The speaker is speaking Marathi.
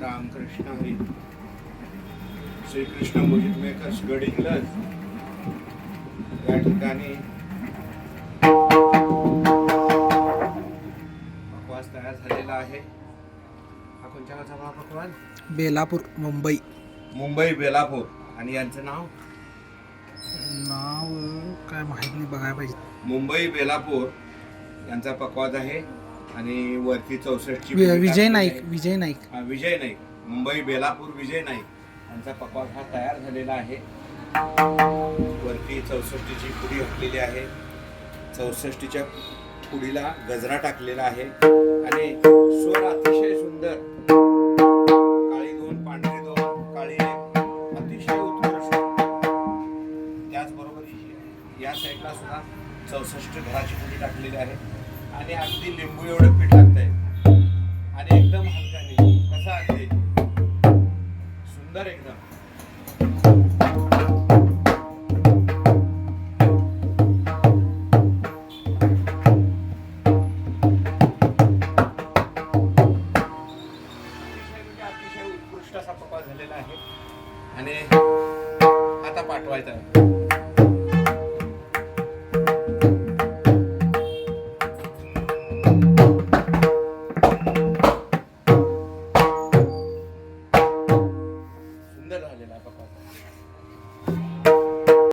रामकृष्ण हरी. श्रीकृष्ण मोहित मेकर्स गडिंग्लज. या ठिकाणी पकवास तयार झालेला आहे. हा कोणत्या गावचा हा पकवान बेलापूर मुंबई. मुंबई बेलापूर. आणि यांचं नाव? नाव काय माहीत नाही बघायला पाहिजे. मुंबई बेलापूर यांचा पकवाज आहे. आणि वरती चौसष्टची वि- विजय नाईक. विजय नाईक. हा, विजय नाईक. मुंबई बेलापूर विजय नाईक. यांचा पकवाज हा तयार झालेला आहे. वरती चौसष्टीची पुडी घातलेली आहे. चौसष्टीच्या पुडीला गजरा टाकलेला आहे. आणि स्वर अतिशय सुंदर. काळी दोन पांढरी दोन काळी एक. अतिशय उत्कृष्ट. त्याचबरोबर हि- या साईडला सुद्धा चौसष्ट घराची पुडी टाकलेली आहे. आणि अगदी लिंबू एवढं पीठ लागतंय. आणि एकदम हलकाने कसा अगदी? सुंदर एकदम. अतिशय म्हणजे उत्कृष्ट असा पप्पा झालेला आहे. आणि आता पाठवायचा आहे. nila papasok.